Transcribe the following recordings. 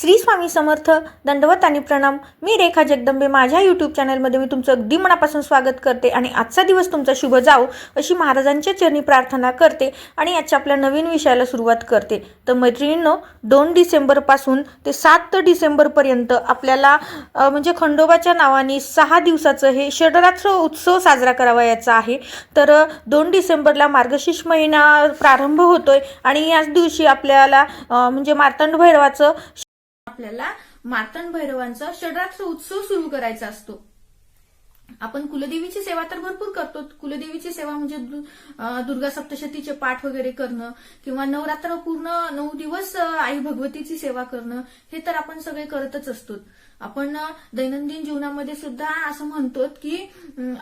श्री स्वामी समर्थ दंडवत आणि प्रणाम. मी रेखा जगदंबे. माझ्या यूट्यूब चॅनलमध्ये मी तुमचं अगदी मनापासून स्वागत करते आणि आजचा दिवस तुमचा शुभ जाओ अशी महाराजांच्या चरणी प्रार्थना करते आणि आजच्या आपल्या नवीन विषयाला सुरुवात करते. तर मैत्रिणींनो दोन डिसेंबरपासून ते सात डिसेंबरपर्यंत आपल्याला म्हणजे खंडोबाच्या नावाने सहा दिवसाचं हे षडरात्र उत्सव साजरा करावयाचा आहे. तर दोन डिसेंबरला मार्गशीर्ष महिना प्रारंभ होतोय आणि याच दिवशी आपल्याला म्हणजे मार्तंड भैरवाचं आपल्याला मार्तंड भैरवांचा षड्रात्र उत्सव सुरू करायचा असतो. आपण कुलदेवीची सेवा तर भरपूर करतो. कुलदेवीची सेवा म्हणजे दुर्गा सप्तशतीचे पाठ वगैरे करणं किंवा नवरात्र पूर्ण नऊ दिवस आई भगवतीची सेवा करणं हे तर आपण सगळे करतच असतो. आपण दैनंदिन जीवनामध्ये सुद्धा असं म्हणतो की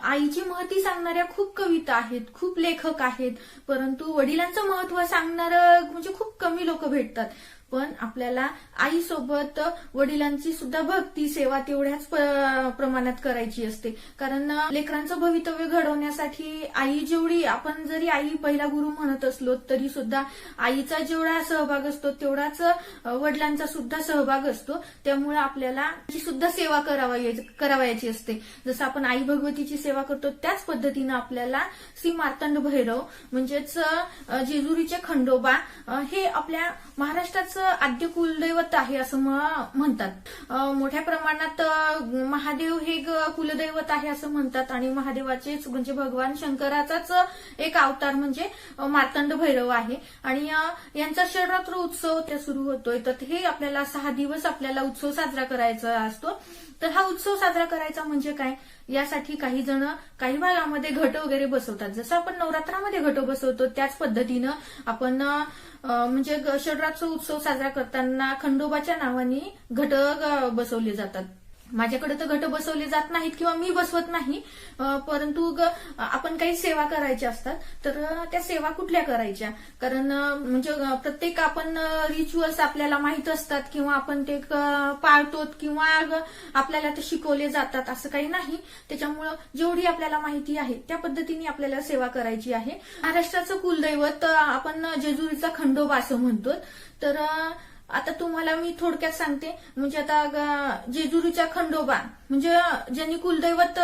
आईची महती सांगणाऱ्या खूप कविता आहेत खूप लेखक आहेत परंतु वडिलांचं महत्त्व सांगणारं म्हणजे खूप कमी लोक भेटतात. पण आपल्याला आईसोबत वडिलांची सुद्धा भक्ती सेवा तेवढ्याच प्रमाणात करायची असते. कारण लेकरांचं भवितव्य घडवण्यासाठी आई जेवढी आपण जरी आई पहिला गुरु म्हणत असलो तरी सुद्धा आईचा जेवढा सहभाग असतो तेवढाच वडिलांचा सुद्धा सहभाग असतो. त्यामुळे आपल्याला सुद्धा सेवा करावायची असते. जसं आपण आई भगवतीची सेवा करतो त्याच पद्धतीनं आपल्याला श्री मार्तंड भैरव म्हणजेच जेजुरीचे खंडोबा हे आपल्या महाराष्ट्राचं आद्य कुलदैवत आहे असं म्हणतात. मोठ्या प्रमाणात महादेव हे कुलदैवत आहे असं म्हणतात आणि महादेवाचेच म्हणजे भगवान शंकराचाच एक अवतार म्हणजे मातंड मार्तंड भैरव आहे. आणि यांचा षडरात्र उत्सव त्या सुरू होतोय. तर हे आपल्याला सहा दिवस आपल्याला उत्सव साजरा करायचा असतो. तर हा उत्सव साजरा करायचा म्हणजे काय? यासाठी काही जण काही भागामध्ये घट वगैरे बसवतात. जसं आपण नवरात्रामध्ये घट बसवतो त्याच पद्धतीनं आपण म्हणजे शरीराचा षडरात्र उत्सव साजरा करताना खंडोबाच्या नावाने घट बसवले जातात. माझ्याकडे तर घट बसवले जात नाहीत किंवा मी बसवत नाही परंतु आपण काही सेवा करायच्या असतात तर त्या सेवा कुठल्या करायच्या? कारण म्हणजे प्रत्येक आपण रिच्युअल्स आपल्याला माहीत असतात किंवा आपण ते पाळतो किंवा आपल्याला ते शिकवले जातात असं काही नाही. त्याच्यामुळं जेवढी आपल्याला माहिती आहे त्या पद्धतीने आपल्याला सेवा करायची आहे. महाराष्ट्राचं कुलदैवत आपण जेजुरीचा खंडोबा असं म्हणतो तर आता तुम्हाला मी थोडक्यात सांगते. म्हणजे आता ग- जेजुरीच्या खंडोबा. म्हणजे ज्यांनी कुलदैवत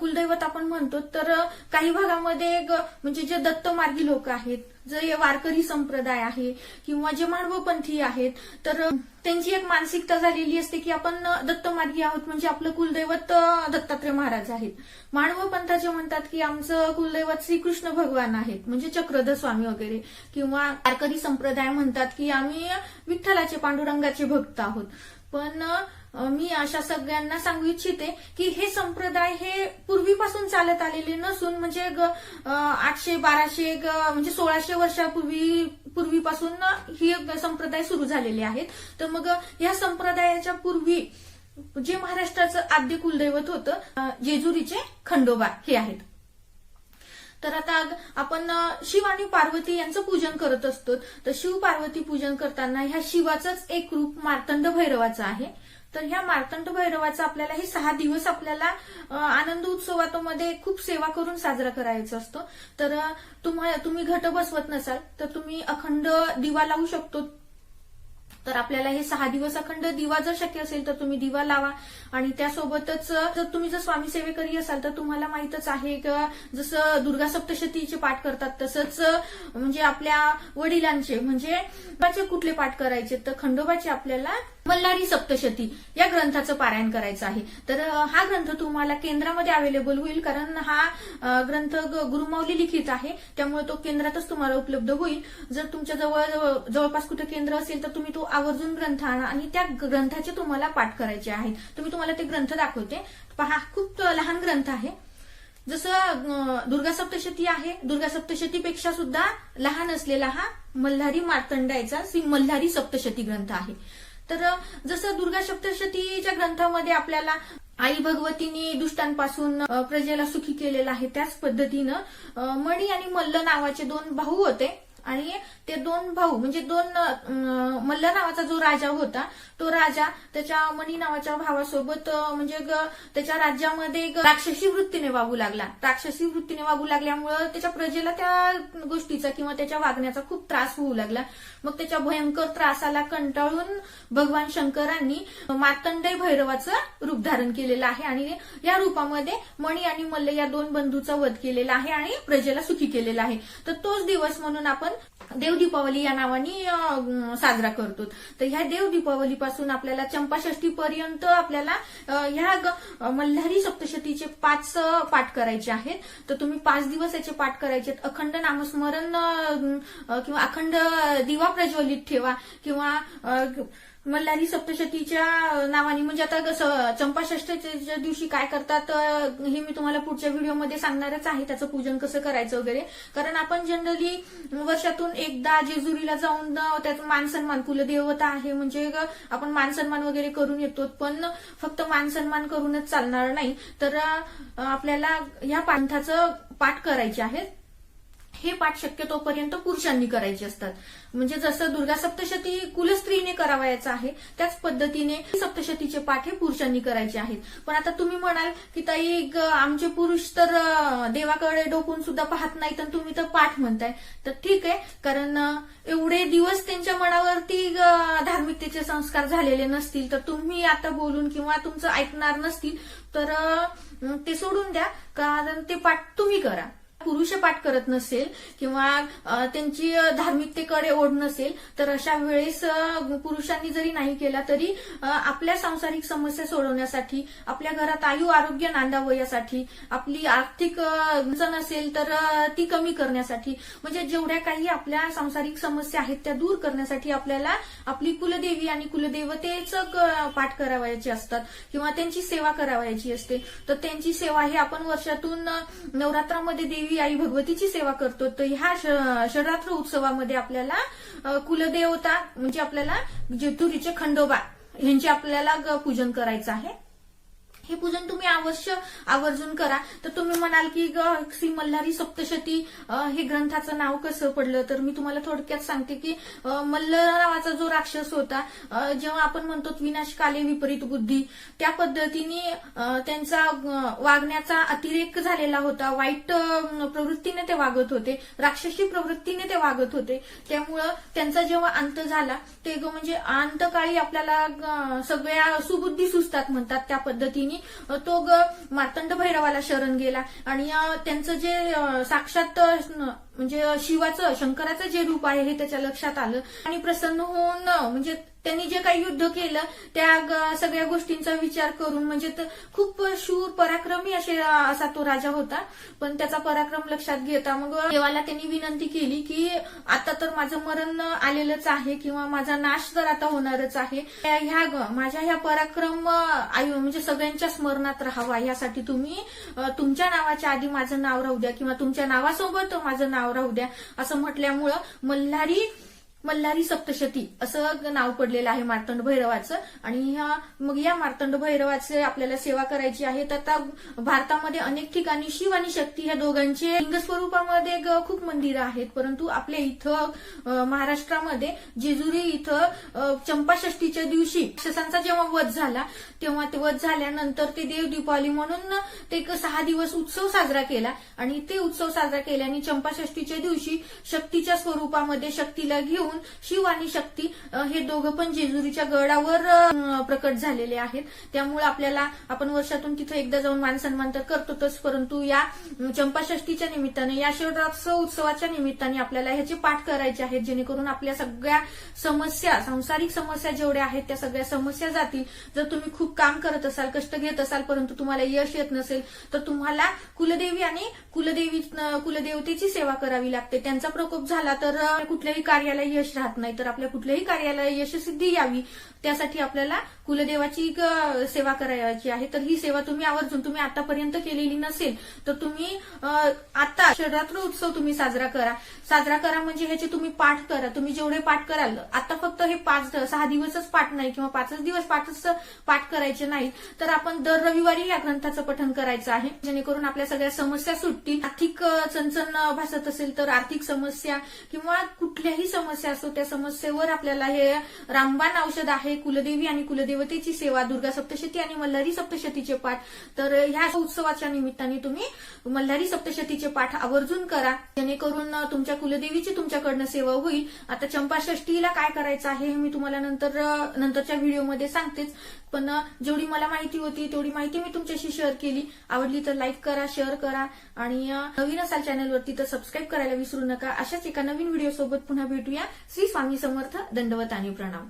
कुलदैवत आपण म्हणतो तर काही भागामध्ये म्हणजे जे दत्तमार्गी लोक आहेत जे वारकरी संप्रदाय आहे किंवा जे मानवपंथी आहेत तर त्यांची एक मानसिकता झालेली असते की आपण दत्तमार्गी आहोत म्हणजे आपलं कुलदैवत दत्तात्रय महाराज आहेत. मानवपंथाचे म्हणतात की आमचं कुलदैवत श्रीकृष्ण भगवान आहेत म्हणजे चक्रध स्वामी वगैरे किंवा वारकरी संप्रदाय म्हणतात की आम्ही विठ्ठलाचे पांडुरंगाचे भक्त आहोत. पण मी अशा सगळ्यांना सांगू इच्छिते की हे संप्रदाय हे पूर्वीपासून चालत आलेले नसून म्हणजे ग- आठशे बाराशे म्हणजे सोळाशे वर्षापूर्वी पूर्वीपासून ही एक संप्रदाय सुरू झालेले आहेत. तर मग या संप्रदायाच्या पूर्वी जे महाराष्ट्राचं आद्य कुलदैवत होतं जेजुरीचे खंडोबा हे आहेत. तर आता आपण शिव आणि पार्वती यांचं पूजन करत असतो. तर शिव पार्वती पूजन करताना ह्या शिवाचंच एक रूप मार्तंड भैरवाचं आहे. तर ह्या मार्तंड भैरवाचा आपल्याला हे सहा दिवस आपल्याला आनंद उत्सवामध्ये खूप सेवा करून साजरा करायचा असतो. तर तुम्हा तुम्हाला तुम्ही घट बसवत नसाल तर तुम्ही अखंड दिवा लावू शकतो. तर आपल्याला हे सहा दिवस अखंड दिवा जर शक्य असेल तर तुम्ही दिवा लावा. आणि त्यासोबतच जर तुम्ही जर स्वामी सेवेकरी असाल तर तुम्हाला माहीतच आहे का जसं दुर्गा सप्तशतीचे पाठ करतात तसंच म्हणजे आपल्या वडिलांचे म्हणजे कुठले पाठ करायचे तर खंडोबाचे आपल्याला मल्हारी सप्तशती या ग्रंथाचं पारायण करायचं आहे. तर हा ग्रंथ तुम्हाला केंद्रामध्ये अवेलेबल होईल कारण हा ग्रंथ गुरुमाऊली लिखित आहे. त्यामुळे तो केंद्रातच तुम्हाला उपलब्ध होईल. जर तुमच्या जवळ जवळ- जवळपास कुठे केंद्र असेल तर तुम्ही तो आवर्जून ग्रंथ आणा आणि त्या ग्रंथाचे तुम्हाला पाठ करायचे आहेत. तुम्ही तुम्हाला ते ग्रंथ दाखवते. पहा खूप लहान ग्रंथ आहे. जसं दुर्गा सप्तशती आहे. दुर्गा सप्तशतीपेक्षा सुद्धा लहान असलेला हा मल्हारी मार्तंडायचा श्री मल्हारी सप्तशती ग्रंथ आहे. तर जसं दुर्गा सप्तशतीच्या ग्रंथामध्ये आपल्याला आई भगवतीने दुष्टांपासून प्रजेला सुखी केलेलं आहे त्याच पद्धतीनं मणी आणि मल्ल नावाचे दोन भाऊ होते. आणि ते दोन भाऊ म्हणजे दोन मल्ल नावाचा जो राजा होता तो राजा त्याच्या मणी नावाच्या भावासोबत म्हणजे ग- त्याच्या राज्यामध्ये राक्षसी वृत्तीने वागू लागला. राक्षसी वृत्तीने वागू लागल्यामुळं त्याच्या प्रजेला त्या गोष्टीचा किंवा त्याच्या वागण्याचा खूप त्रास होऊ लागला. मग त्याच्या भयंकर त्रासाला कंटाळून भगवान शंकरांनी मातंडय भैरवाचं रूप धारण केलेलं आहे आणि या रूपामध्ये मणी आणि मल्ल या दोन बंधूचा वध केलेला आहे आणि प्रजेला सुखी केलेला आहे. तर तोच दिवस म्हणून आपण देव दीपावली या नावाने साजरा करतो. तर ह्या देव दीपावली पासून आपल्याला चंपाषष्ठी पर्यंत आपल्याला ह्या मल्हारी सप्तशतीचे पाच पाठ करायचे आहेत. तर तुम्ही पाच दिवस याचे पाठ करायचे अखंड नामस्मरण किंवा अखंड दिवा प्रज्वलित ठेवा किंवा मल्हारी सप्तशतीच्या नावाने म्हणजे आता कसं चंपाषष्ठीच्या दिवशी काय करतात हे मी तुम्हाला पुढच्या व्हिडिओमध्ये सांगणारच आहे त्याचं पूजन कसं करायचं वगैरे. कारण आपण जनरली वर्षातून एकदा जेजुरीला जाऊन त्यात मान सन्मान कुलदेवता आहे म्हणजे आपण मान सन्मान वगैरे करून येतो पण फक्त मान सन्मान करूनच चालणार नाही. तर आपल्याला या पांथाचं पाठ करायचे आहेत. हे पाठ शक्यतोपर्यंत पुरुषांनी करायचे असतात. म्हणजे जसं दुर्गा सप्तशती कुलस्त्रीने करावायचं आहे त्याच पद्धतीने सप्तशतीचे पाठ हे पुरुषांनी करायचे आहेत. पण आता तुम्ही म्हणाल की ताई आमचे पुरुष तर देवाकडे डोकून सुद्धा पाहत नाही तर तुम्ही तर पाठ म्हणताय. तर ठीक आहे कारण एवढे दिवस त्यांच्या मनावरती धार्मिकतेचे संस्कार झालेले नसतील. तर तुम्ही आता बोलून किंवा तुमचं ऐकणार नसतील. तर ते सोडून द्या कारण ते पाठ तुम्ही करा. पुरुष पाठ करत नसेल किंवा त्यांची धार्मिकतेकडे ओढ नसेल तर अशा वेळेस पुरुषांनी जरी नाही केला तरी आपल्या सांसारिक समस्या सोडवण्यासाठी आपल्या घरात आयु आरोग्य नांदावं यासाठी आपली आर्थिक अडचण असेल तर ती कमी करण्यासाठी म्हणजे जेवढ्या काही आपल्या सांसारिक समस्या आहेत त्या दूर करण्यासाठी आपल्याला आपली कुलदेवी आणि कुलदेवतेच पाठ करावयाचे असतात किंवा त्यांची सेवा करावयाची असते. तर त्यांची सेवा ही आपण वर्षातून नवरात्रामध्ये देवी आई भगवतीची सेवा करतो तर ह्या शरात्र उत्सवामध्ये आपल्याला कुलदेवता म्हणजे आपल्याला जेतुरीचे खंडोबा यांचे आपल्याला पूजन करायचं आहे. हे पूजन तुम्ही अवश्य आवर्जून करा. तर तुम्ही म्हणाल की ग श्री मल्हारी सप्तशती हे ग्रंथाचं नाव कसं पडलं? तर मी तुम्हाला थोडक्यात सांगते की मल्ल नावाचा जो राक्षस होता जेव्हा आपण म्हणतो विनाशकाले विपरीत बुद्धी त्या पद्धतीने त्यांचा वागण्याचा अतिरेक झालेला होता. वाईट प्रवृत्तीने ते वागत होते. राक्षसी प्रवृत्तीने ते वागत होते. त्यामुळं त्यांचा जेव्हा अंत झाला ते म्हणजे अंतकाळी आपल्याला सगळ्या सुबुद्धी सुचतात म्हणतात त्या पद्धतीने. अ, तो ग मार्तंड भैरवाला शरण गेला. आणि त्यांचं जे साक्षात म्हणजे शिवाचं शंकराचं जे रूप आहे हे त्याच्या लक्षात आलं. आणि प्रसन्न होऊन म्हणजे त्यांनी जे काही युद्ध केलं त्या सगळ्या गोष्टींचा विचार करून म्हणजे खूप शूर पराक्रमी असे असा तो राजा होता. पण त्याचा पराक्रम लक्षात घेता मग देवाला त्यांनी विनंती केली की आता तर माझं मरण आलेलंच आहे किंवा माझा नाश तर आता होणारच आहे. ह्या माझ्या ह्या पराक्रम आयु म्हणजे सगळ्यांच्या स्मरणात राहावा. यासाठी तुम्ही तुमच्या नावाच्या आधी माझं नाव राहू द्या किंवा तुमच्या नावासोबत माझं नाव राहू द्या. असं म्हटल्यामुळं मल्हारी मल्हारी सप्तशती असं नाव पडलेलं आहे मार्तंड भैरवाचं. आणि ह्या- मग या मार्तंड भैरवाचे आपल्याला सेवा करायची आहे. तर आता भारतामध्ये अनेक ठिकाणी शिव आणि शक्ती ह्या दोघांचे लिंग स्वरूपामध्ये खूप मंदिरं आहेत. परंतु आपल्या इथं महाराष्ट्रामध्ये जेजुरी इथं चंपाषष्टीच्या दिवशी राक्षसांचा जेव्हा वध झाला तेव्हा ते वध झाल्यानंतर ते देव दीपावली म्हणून ते एक सहा दिवस उत्सव साजरा केला. आणि ते उत्सव साजरा केल्याने चंपाषष्टीच्या दिवशी शक्तीच्या स्वरूपामध्ये शक्तीला घेऊन शिव आणि शक्ती हे दोघं पण जेजुरीच्या गडावर प्रकट झालेले आहेत. त्यामुळे आपल्याला आपण वर्षातून तिथं एकदा जाऊन मान सन्मान तर करतोच परंतु या चंपाषष्टीच्या निमित्ताने या शिवरात्रोत्सव उत्सवाच्या निमित्ताने आपल्याला ह्याचे पाठ करायचे आहेत जेणेकरून आपल्या सगळ्या समस्या सांसारिक समस्या जेवढ्या आहेत त्या सगळ्या समस्या जातील. जर तुम्ही खूप काम करत असाल कष्ट घेत असाल परंतु तुम्हाला यश येत नसेल तर तुम्हाला कुलदेवी आणि कुलदेवी कुलदेवतेची सेवा करावी लागते. त्यांचा प्रकोप झाला तर कुठल्याही कार्याला यश यश राहत नाही तर आपल्या कुठल्याही कार्याला यशसिद्धी यावी. त्यासाठी आपल्याला कुलदेवाची सेवा करायची आहे. तर ही सेवा तुम्ही आवर्जून तुम्ही आतापर्यंत केलेली नसेल तर तुम्ही आता शिवरात्र उत्सव तुम्ही साजरा करा. साजरा करा म्हणजे ह्याचे तुम्ही पाठ करा. तुम्ही जेवढे पाठ कराल आता फक्त हे पाच सहा दिवसच पाठ नाही किंवा पाचच दिवस पाठच पाठ करायचे नाही तर आपण दर रविवारी या ग्रंथाचं पठन करायचं आहे. जेणेकरून आपल्या सगळ्या समस्या सुटतील. आर्थिक चणचण भासत असेल तर आर्थिक समस्या किंवा कुठल्याही समस्या असो त्या समस्येवर आपल्याला हे रामबाण औषध आहे. कुलदेवी आणि कुलदेवतेची सेवा दुर्गा सप्तशती आणि मल्हारी सप्तशतीचे पाठ. तर ह्या उत्सवाच्या निमित्ताने तुम्ही मल्हारी सप्तशतीचे पाठ आवर्जून करा. जेणेकरून तुमच्या कुलदेवीची तुमच्याकडनं सेवा होईल. आता चंपाषष्टीला काय करायचं आहे हे मी तुम्हाला नंतर नंतरच्या व्हिडिओमध्ये सांगतेच. पण जेवढी मला माहिती होती तेवढी माहिती मी तुमच्याशी शेअर केली. आवडली तर लाईक करा शेअर करा. आणि नवीन असाल चॅनलवरती तर सबस्क्राईब करायला विसरू नका. अशाच एका नवीन व्हिडिओ सोबत पुन्हा भेटूया. श्री स्वामी समर्थ दंडवत आणि प्रणाम.